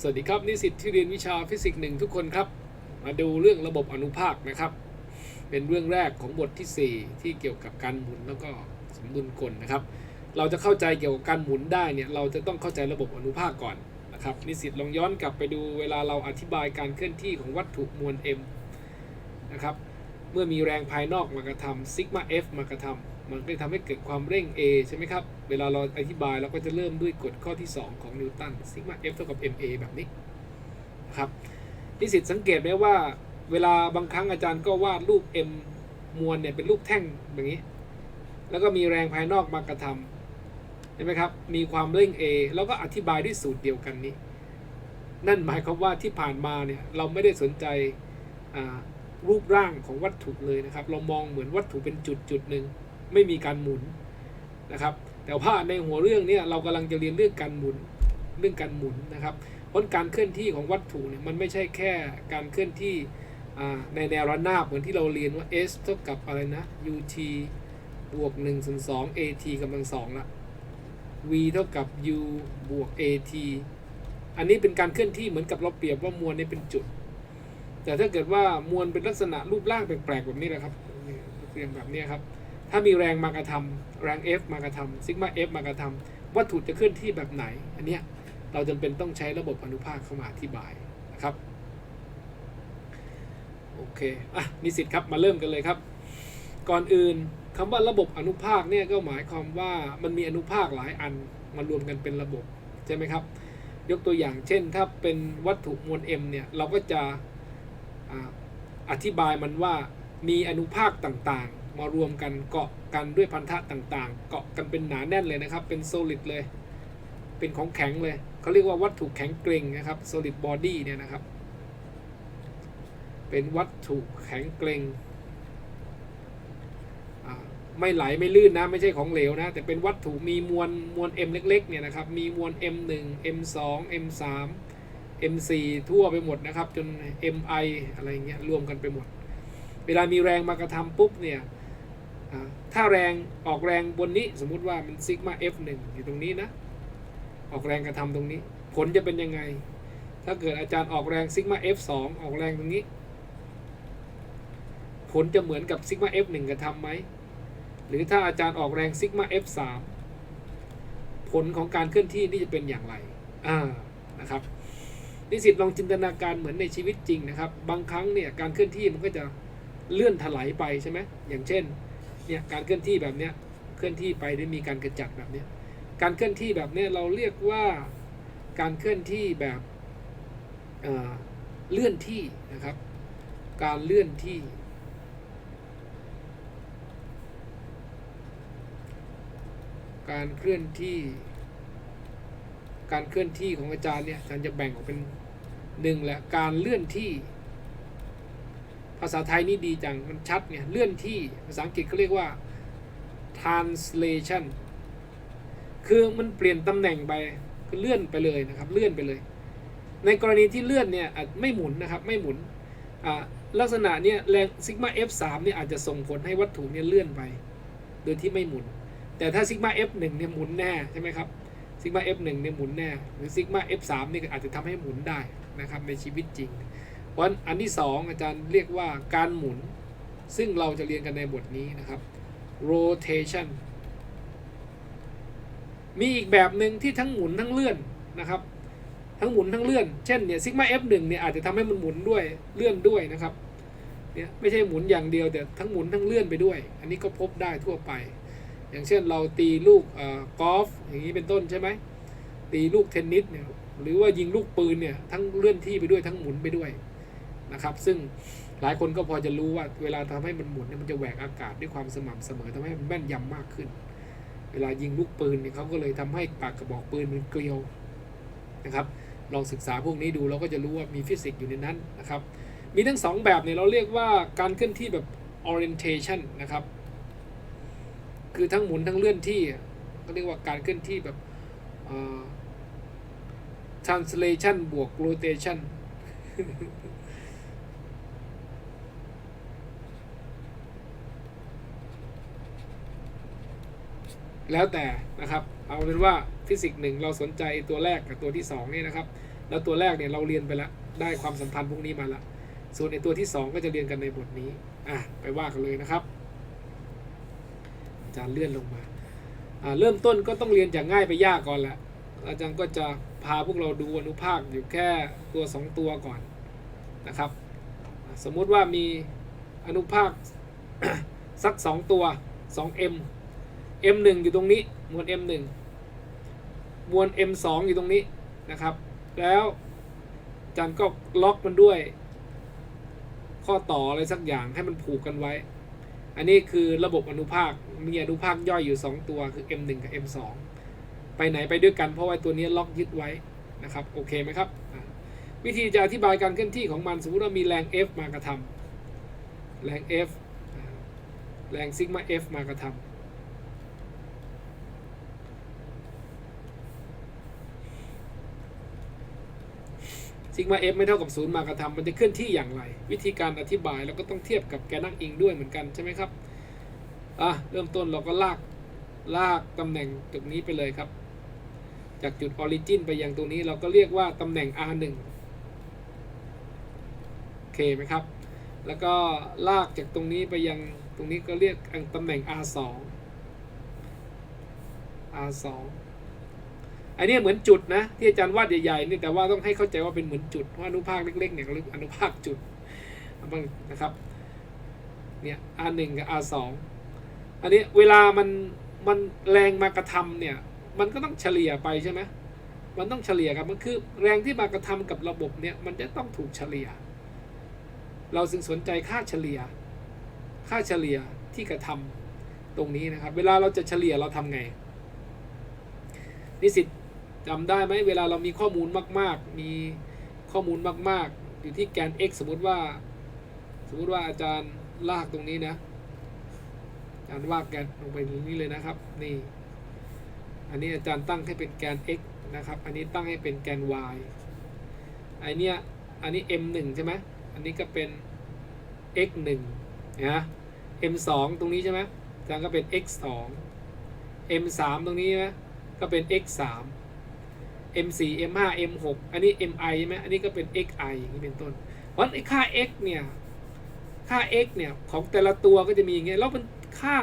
สวัสดีครับนิสิตที่เรียนวิชาฟิสิกส์หนึ่งทุกคนครับ มาดูเรื่องระบบอนุภาคนะครับ เป็นเรื่องแรกของบทที่ 4 ที่เกี่ยวกับการหมุนแล้วก็สมดุลกลนะครับ เราจะเข้าใจเกี่ยวกับการหมุนได้เนี่ยเราจะต้องเข้าใจระบบอนุภาคก่อนนะครับนิสิตลองย้อนกลับไปดูเวลาเราอธิบายการเคลื่อนที่ของวัตถุมวล m นะครับเมื่อมีแรงภายนอกมากระทำซิกมา f มากระทำ มันก็จะทำให้เกิดความเร่ง a ใช่ไหมครับ เวลาเราอธิบายเราก็จะเริ่มด้วยกฎข้อที่ 2 ของนิวตันซิกมา f เท่ากับ ma แบบนี้นะครับนิสิตสังเกตไหมว่าเวลาบางครั้งอาจารย์ก็วาดรูป m มวลเนี่ยเป็นรูปแท่งแบบนี้ แล้วก็มีแรงภายนอกมากระทำเห็นไหมครับ มีความเร่ง a แล้วก็อธิบายด้วยสูตรเดียวกันนี้ นั่นหมายความว่าที่ผ่านมาเนี่ยเราไม่ได้สนใจรูปร่างของวัตถุเลยนะครับ เรามองเหมือนวัตถุเป็นจุดจุดหนึ่ง ไม่มีการหมุนนะครับ แต่ว่าในหัวเรื่องเนี่ยเรากำลังจะเรียนเรื่องการหมุนเรื่องการหมุนนะครับเพราะการเคลื่อนที่ของวัตถุเนี่ยมันไม่ใช่แค่การเคลื่อนที่ในแนวระนาบเหมือนที่เราเรียนว่า s เท่ากับอะไรนะ ut บวก1ส่วน2 at กำลังสองละ v เท่ากับ u บวก at อันนี้เป็นการเคลื่อนที่เหมือนกับเราเปรียบว่ามวลนี่เป็นจุด แต่ถ้าเกิดว่ามวลเป็นลักษณะรูปร่างแปลกๆแบบนี้นะครับเรียงแบบนี้ครับ ถ้ามีแรงมากระทำแรง F มากระทำซิกมา F มากระทำวัตถุจะเคลื่อนที่แบบไหน อันเนี้ยเราจำเป็นต้องใช้ระบบอนุภาคเข้ามาอธิบายนะครับโอเคอะนิสิตครับมาเริ่มกันเลยครับ ก่อนอื่นคำว่าระบบอนุภาคเนี่ยก็หมายความว่ามันมีอนุภาคหลายอันมารวมกันเป็นระบบใช่ไหมครับ ยกตัวอย่างเช่นถ้าเป็นวัตถุมวล m เนี่ยเราก็จะอ่าอธิบายมันว่ามีอนุภาคต่าง มารวมกันเกาะกันด้วยพันธะต่างๆ เกาะกันเป็นหนาแน่นเลยนะครับ เป็น solid เลย เป็นของแข็งเลยเขาเรียกว่าวัตถุแข็งเกร็งนะครับ solid body เนี่ยนะครับ เป็นวัตถุแข็งเกร็งไม่ไหลไม่ลื่นนะไม่ใช่ของเหลวนะ แต่เป็นวัตถุมีมวลมวล m เล็กๆเนี่ยนะครับ มีมวล m1 m2 m3 m4 ทั่วไปหมดนะครับ จน mi อะไรเงี้ยรวมกันไปหมด เวลามีแรงมากระทำปุ๊บเนี่ย ถ้าแรงออกแรงบนนี้สมมุติว่ามันซิกมา f1 อยู่ตรงนี้นะ ออกแรงกระทำตรงนี้ ผลจะเป็นยังไง ถ้าเกิดอาจารย์ออกแรงซิกมา f2 ออกแรงตรงนี้ ผลจะเหมือนกับซิกมา f1 กระทำไหม หรือถ้าอาจารย์ออกแรงซิกมา f3 ผลของการเคลื่อนที่นี่จะเป็นอย่างไร อ่า นะครับ นิสิตลองจินตนาการเหมือนในชีวิตจริงนะครับ บางครั้งเนี่ยการเคลื่อนที่มันก็จะเลื่อนถลายไปใช่ไหมอย่างเช่น เนี่ยการเคลื่อนที่แบบเนี้ยเคลื่อนที่ไปได้มีการกระจัดแบบเนี้ยการเคลื่อนที่แบบเนี้ยเราเรียกว่าการเคลื่อนที่แบบเเลื่อนที่นะครับ การเลื่อนที่ การเคลื่อนที่ การเคลื่อนที่ของอาจารย์เนี่ยอาจารย์จะแบ่งออกเป็นหนึ่งแหละการเลื่อนที่ ภาษาไทยนี่ดีจัง มันชัดเนี่ยเลื่อนที่ ภาษาอังกฤษเขาเรียกว่า translation คือมันเปลี่ยนตำแหน่งไปคือเลื่อนไปเลยนะครับ เลื่อนไปเลย ในกรณีที่เลื่อนเนี่ยอาจไม่หมุนนะครับ ไม่หมุน ลักษณะเนี่ยแรงซิกมา F3 เนี่ยอาจจะส่งผลให้วัตถุเนี่ยเลื่อนไป โดยที่ไม่หมุน แต่ถ้าซิกมา F1 เนี่ยหมุนแน่ใช่ไหมครับซิกมา F1 เนี่ยหมุนแน่ หรือซิกมา F3 เนี่ยอาจจะทำให้หมุนได้นะครับในชีวิตจริง เพราะอันที่สองอาจารย์เรียกว่าการหมุน ซึ่งเราจะเรียนกันในบทนี้นะครับ rotation มีอีกแบบหนึ่งที่ทั้งหมุนทั้งเลื่อนนะครับ ทั้งหมุนทั้งเลื่อน เช่นเนี่ยซิกมา F1 เนี่ยอาจจะทำให้มันหมุนด้วยเลื่อนด้วยนะครับเนี่ยไม่ใช่หมุนอย่างเดียวแต่ทั้งหมุนทั้งเลื่อนไปด้วย อันนี้ก็พบได้ทั่วไป อย่างเช่นเราตีลูกอ่อกอล์ฟอย่างนี้เป็นต้นใช่ไหมตีลูกเทนนิสเนี่ยหรือว่ายิงลูกปืนเนี่ยทั้งเลื่อนที่ไปด้วยทั้งหมุนไปด้วย นะครับ ซึ่งหลายคนก็พอจะรู้ว่าเวลาทำให้มันหมุนเนี่ยมันจะแหวกอากาศด้วยความสม่ำเสมอทำให้มันแม่นยำมากขึ้น เวลายิงลูกปืนเนี่ยเขาก็เลยทำให้ปากกระบอกปืนมันเกลียวนะครับ ลองศึกษาพวกนี้ดูเราก็จะรู้ว่ามีฟิสิกส์อยู่ในนั้นนะครับ มีทั้งสองแบบเนี่ยเราเรียกว่าการเคลื่อนที่แบบ orientation นะครับ คือทั้งหมุนทั้งเลื่อนที่ก็เรียกว่าการเคลื่อนที่แบบ translation บวก rotation แล้วแต่นะครับเอาเป็นว่าฟิสิกส์หนึ่งเราสนใจตัวแรกกับตัวที่สองนี่นะครับ แล้วตัวแรกเนี่ยเราเรียนไปแล้วได้ความสัมพันธ์พวกนี้มาละส่วนในตัวที่สองก็จะเรียนกันในบทนี้อะไปว่ากันเลยนะครับอาจารย์เลื่อนลงมาอ่าเริ่มต้นก็ต้องเรียนจากง่ายไปยากก่อนแหละอาจารย์ก็จะพาพวกเราดูอนุภาคอยู่แค่ตัวสองตัวก่อนนะครับ สมมุติว่ามีอนุภาคสักสองตัว 2m m1 อยู่ตรงนี้มวล m1 มวล m2 อยู่ตรงนี้นะครับ แล้วอาจารย์ก็ล็อกมันด้วย ข้อต่ออะไรสักอย่างให้มันผูกกันไว้ อันนี้คือระบบอนุภาค มีอนุภาคย่อยอยู่ 2 ตัวคือ m1 กับ m2 ไปไหนไปด้วยกันเพราะว่าตัวนี้ล็อกยึดไว้นะครับโอเคไหมครับ วิธีจะอธิบายการเคลื่อนที่ของมันสมมติว่ามีแรง F มากระทำแรง F แรงซิกมา F มากระทำ ซิกมา F ไม่เท่ากับศูนย์มากระทำมันจะเคลื่อนที่อย่างไร วิธีการอธิบายเราก็ต้องเทียบกับแกนนั่งอิงด้วยเหมือนกันใช่ไหมครับอะเริ่มต้นเราก็ลากลากตำแหน่งจุดนี้ไปเลยครับ จากจุดออริจินไปยังตรงนี้เราก็เรียกว่าตำแหน่ง R1 โอเคไหมครับ แล้วก็ลากจากตรงนี้ไปยังตรงนี้ก็เรียกตำแหน่ง R2 R2 อันนี้เหมือนจุดนะ ที่อาจารย์วาดใหญ่ๆนี่แต่ว่าต้องให้เข้าใจว่าเป็นเหมือนจุดเพราะอนุภาคเล็กๆเนี่ยเรียกอนุภาคจุดบ้างนะครับเนี่ย R1 กับ R2 อันนี้เวลามันมันแรงมากระทำเนี่ย มันก็ต้องเฉลี่ยไปใช่ไหมมันต้องเฉลี่ยครับมันคือแรงที่มากระทำกับระบบเนี่ยมันจะต้องถูกเฉลี่ย เราจึงสนใจค่าเฉลี่ย ค่าเฉลี่ยที่กระทำตรงนี้นะครับ เวลาเราจะเฉลี่ยเราทำไงนิสิต จำได้ไหมเวลาเรามีข้อมูลมาก ๆ มีข้อมูลมาก ๆ อยู่ที่แกน x สมมติว่า สมมติว่าอาจารย์ลากตรงนี้นะ อาจารย์วาดแกนลงไปตรงนี้เลยนะครับ นี่ อันนี้อาจารย์ตั้งให้เป็นแกน x นะครับ อันนี้ตั้งให้เป็นแกน y ไอเนี้ย อันนี้ m 1ใช่ไหมอันนี้ก็เป็น x 1นะ m 2ตรงนี้ใช่ไหมอาจารย์ก็เป็น x 2 m 3ตรงนี้ใช่ไหมก็เป็น x 3 m 4 m 5 m 6 อันนี้ mi ใช่ไหมอันนี้ก็เป็น xi อย่างนี้เป็นต้น เพราะไอ้ค่า x เนี่ยค่า x เนี่ยของแต่ละตัวก็จะมีอย่างเงี้ยแล้วมันค่า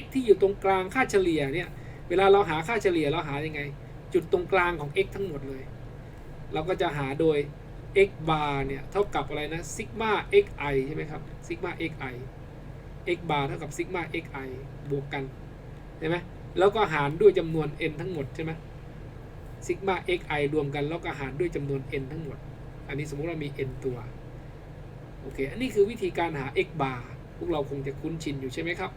x ที่อยู่ตรงกลางค่าเฉลี่ยเนี่ยเวลาเราหาค่าเฉลี่ยเราหายังไง จุดตรงกลางของ x ทั้งหมดเลย เราก็จะหาโดย x bar เนี่ยเท่ากับอะไรนะซิกมา xi ใช่ไหมครับซิกมา xi x bar เท่ากับซิกมา xi บวกกันใช่ไหมแล้วก็หารด้วยจำนวน n ทั้งหมดใช่ไหม ซิกมา xi รวมกันแล้วก็หารด้วยจำนวน n ทั้งหมด อันนี้สมมุติเรามี n ตัว โอเค อันนี้คือวิธีการหา x bar พวกเราคงจะคุ้นชินอยู่ใช่ไหมครับ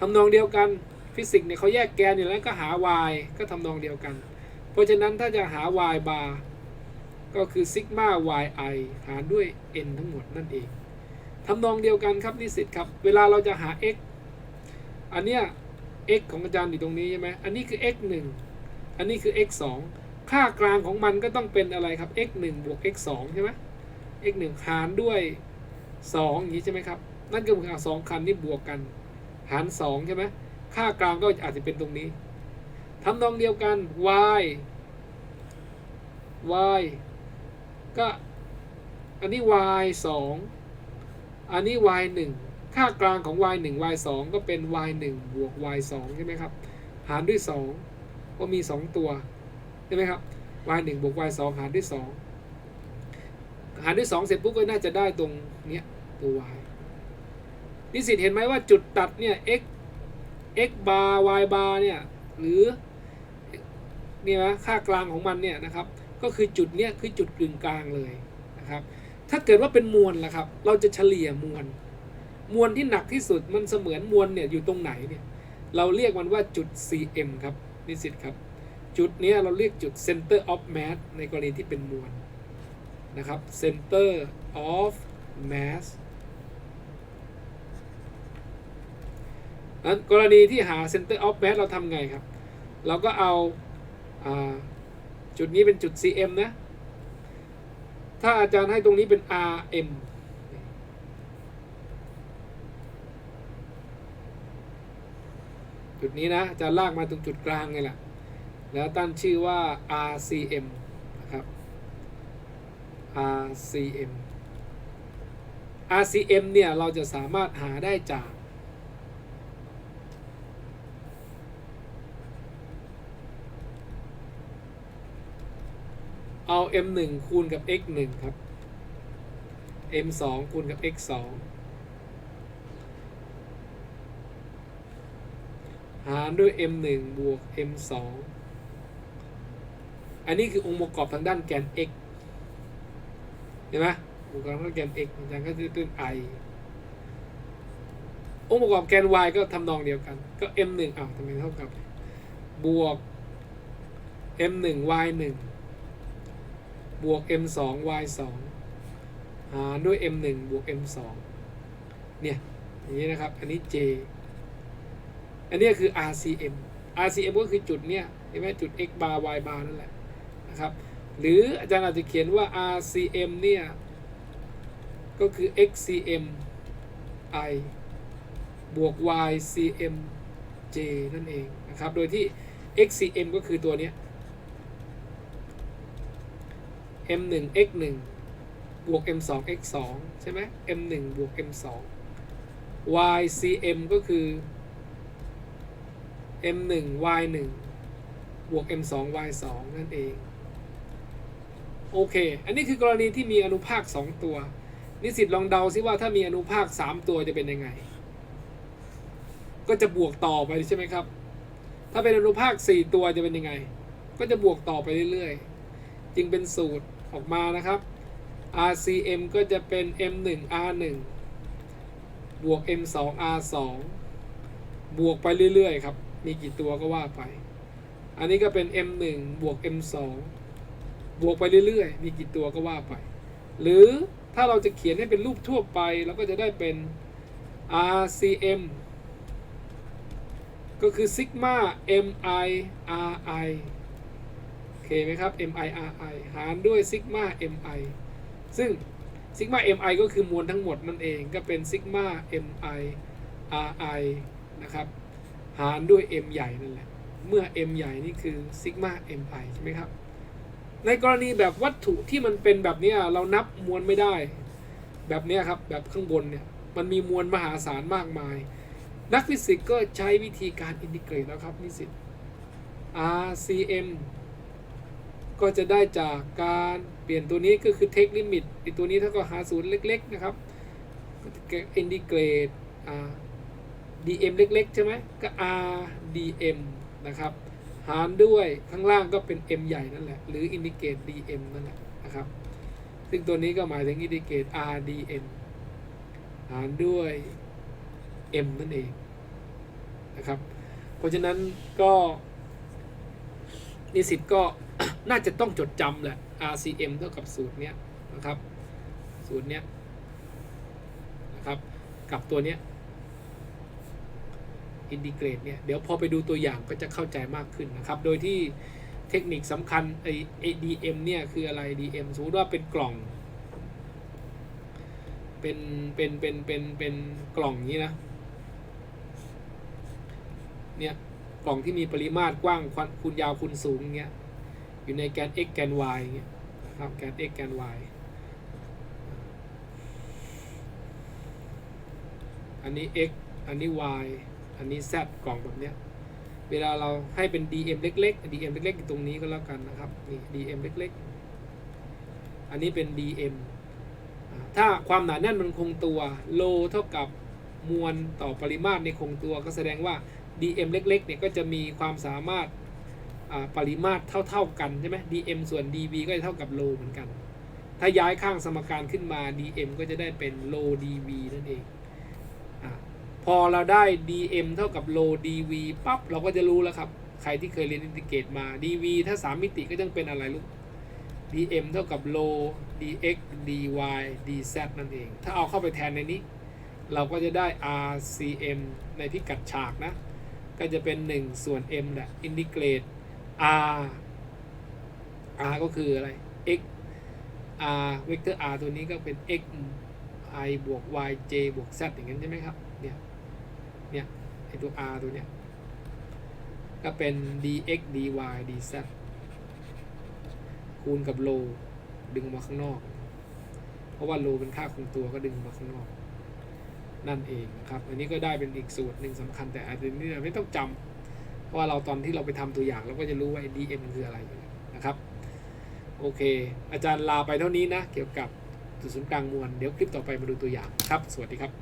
ทำนองเดียวกันฟิสิกส์เนี่ยเขาแยกแกนอยู่แล้วก็หา y ก็ทำนองเดียวกัน เพราะฉะนั้นถ้าจะหา y bar ก็คือซิกมา yi หารด้วย n ทั้งหมดนั่นเองทำนองเดียวกันครับนิสิตครับ เวลาเราจะหา x อันเนี้ย x ของอาจารย์อยู่ตรงนี้ใช่ไหมอันนี้คือ x 1อันนี้คือ x 2 ค่ากลางของมันก็ต้องเป็นอะไรครับ x 1บวก x 2ใช่ไหม x 1หารด้วย2อย่างนี้ใช่ไหมครับ นั่นก็คือสองคันนี้บวกกัน หาร2ใช่ไหมค่ากลางก็อาจจะเป็นตรงนี้ทำนองเดียวกัน y y ก็อันนี้ y 2อันนี้ y 1ค่ากลางของ y 1 y 2ก็เป็น y 1บวก y 2ใช่ไหมครับ หารด้วย2ก็มี 2 ตัว ช่ไหมครับ y 1บวก y 2หารด้วย 2 หารด้วย 2 เสร็จปุ๊บก็น่าจะได้ตรงเนี้ยตัว y นิสิตเห็นไหมว่าจุดตัดเนี่ย x x bar y bar เนี่ย หรือเนี่ยนะค่ากลางของมันเนี่ยนะครับ ก็คือจุดเนี้ยคือจุดกึ่งกลางเลยนะครับ ถ้าเกิดว่าเป็นมวลล่ะครับ เราจะเฉลี่ยมวล มวลที่หนักที่สุดมันเสมือนมวลเนี่ยอยู่ตรงไหนเนี่ย เราเรียกมันว่าจุด cm ครับนิสิตครับ จุดนี้เราเรียกจุด center of mass ในกรณีที่เป็นมวลนะครับ center of mass นั้นกรณีที่หา center of mass เราทำไงครับ เราก็เอาอาจุดนี้เป็นจุด cm นะ ถ้าอาจารย์ให้ตรงนี้เป็น rm จุดนี้นะอาจารย์ลากมาตรงจุดกลางไงแหละ แล้วตั้งชื่อว่า rcm นะครับ RCM RCM เนี่ย เราจะสามารถหาได้จาก เอา m 1 คูณกับ x 1 ครับ m 2 คูณกับ x 2 หารด้วย m 1 บวก m 2 อันนี้คือองค์ประกอบทางด้านแกน x เห็นไหมองค์ประกอบทางแกน x อาจารย์ก็จะเป็น i องค์ประกอบแกน y ก็ทำนองเดียวกัน ก็ m 1อ้าวทำไมเท่ากับบวก m 1 y 1บวก m 2 y 2หารด้วย m 1บวก m 2เนี่ย อย่างนี้นะครับ อันนี้ j อันนี้คือ RCM RCM ก็คือจุดเนี้ยเห็นไหมจุด x bar y bar นั่นแหละ นะครับ หรืออาจารย์อาจจะเขียนว่า RCM เนี่ย ก็คือ XCM I บวก YCM J นั่นเองนะครับ โดยที่ XCM ก็คือตัวนี้ M1 X1 บวก M2 X2 ใช่ไหม M1 บวก M2 YCM ก็คือ M1 Y1 บวก M2 Y2 นั่นเอง โอเค อันนี้คือกรณีที่มีอนุภาค 2 ตัว นิสิตลองเดาซิว่าถ้ามีอนุภาค 3 ตัวจะเป็นยังไง ก็จะบวกต่อไปใช่ไหมครับ ถ้าเป็นอนุภาค 4 ตัวจะเป็นยังไง ก็จะบวกต่อไปเรื่อยๆ จึงเป็นสูตรออกมานะครับ RCM ก็จะเป็น M1 R1 บวก M2 R2 บวกไปเรื่อยๆ ครับ มีกี่ตัวก็ว่าไป อันนี้ก็เป็น M1 บวก M2 บวกไปเรื่อยๆ มีกี่ตัวก็ว่าไป หรือถ้าเราจะเขียนให้เป็นรูปทั่วไปเราก็จะได้เป็น RCM ก็คือซิกมา MI RI โอเคไหมครับ MI RI หารด้วยซิกมา MI ซึ่งซิกมา MI ก็คือมวลทั้งหมดนั่นเองก็เป็นซิกมา MI RI นะครับ หารด้วย M ใหญ่นั่นแหละ เมื่อ M ใหญ่นี่คือซิกมา MI ใช่ไหมครับ ในกรณีแบบวัตถุที่มันเป็นแบบเนี้ยเรานับมวลไม่ได้ แบบเนี้ยครับแบบข้างบนเนี่ยมันมีมวลมหาศาลมากมาย นักฟิสิกส์ก็ใช้วิธีการอินทิเกรตแล้วครับนิสิต RCM ก็จะได้จากการเปลี่ยนตัวนี้ก็คือเทคลิมิตไอตัวนี้เท่ากับหาศูนย์เล็ก ๆ นะครับอินทิเกรต R dm เล็ก ๆ ใช่ไหมก็ r dm นะครับ หารด้วยข้างล่างก็เป็น m ใหญ่นั่นแหละ หรืออินดิเกต dm นั่นแหละนะครับ ซึ่งตัวนี้ก็หมายถึงอินดิเกต r dm หารด้วย m นั่นเองนะครับ เพราะฉะนั้นก็นิสิตก็น่าจะต้องจดจำแหละ RCM เท่ากับสูตรเนี้ยนะครับ สูตรเนี้ยนะครับ กับตัวเนี้ย อินดิเกรตเนี่ยเดี๋ยวพอไปดูตัวอย่างก็จะเข้าใจมากขึ้นนะครับ โดยที่เทคนิคสำคัญไอ้ไอ้ DM เนี่ยคืออะไร DM สมมติว่าเป็นกล่อง เป็นเป็นเป็นเป็นเป็นกล่องนี้นะเนี่ยกล่องที่มีปริมาตรกว้างคูณยาวคูณสูงเงี้ยอยู่ในแกน x แกน y เงี้ยนะครับแกน x แกน y อันนี้ x อันนี้ y อันนี้ z กล่องแบบเนี้ย เวลาเราให้เป็น dm เล็กๆ dm เล็กๆอยู่ตรงนี้ก็แล้วกันนะครับ นี่ dm เล็กๆ อันนี้เป็น dm อ่าถ้าความหนาแน่นมันคงตัวโลเท่ากับมวลต่อปริมาตรในคงตัวก็แสดงว่า dm เล็กๆ เนี่ยก็จะมีความสามารถอ่าปริมาตรเท่า ๆ กันใช่ไหม dm ส่วน dv ก็จะเท่ากับโลเหมือนกัน ถ้าย้ายข้างสมการขึ้นมา dm ก็จะได้เป็นโล dv นั่นเอง พอเราได้ dm เท่ากับโล dv ปั๊บเราก็จะรู้แล้วครับ ใครที่เคยเรียนอินทิเกรตมา dv ถ้า 3 มิติก็ต้องเป็นอะไรลูก dm เท่ากับโล dx dy dz นั่นเอง ถ้าเอาเข้าไปแทนในนี้ เราก็จะได้ rcm ในพิกัดฉากนะ ก็จะเป็น 1 ส่วน m แหละอินทิเกรต r r ก็คืออะไร x r เวกเตอร์ r ตัวนี้ก็เป็น x i บวก y j บวก z อย่างนั้นใช่ไหมครับ เนี่ยไอตัว r ตัวเนี้ยก็เป็น dx dy dz คูณกับโลดึงมาข้างนอก เพราะว่าโลเป็นค่าคงตัวก็ดึงมาข้างนอก นั่นเองนะครับ อันนี้ก็ได้เป็นอีกสูตรหนึ่งสำคัญแต่อันนี้เราไม่ต้องจำเพราะว่าเราตอนที่เราไปทำตัวอย่างเราก็จะรู้ว่า DM คืออะไรนะครับ โอเค อาจารย์ลาไปเท่านี้นะ เกี่ยวกับจุดศูนย์กลางมวล เดี๋ยวคลิปต่อไปมาดูตัวอย่างครับ สวัสดีครับ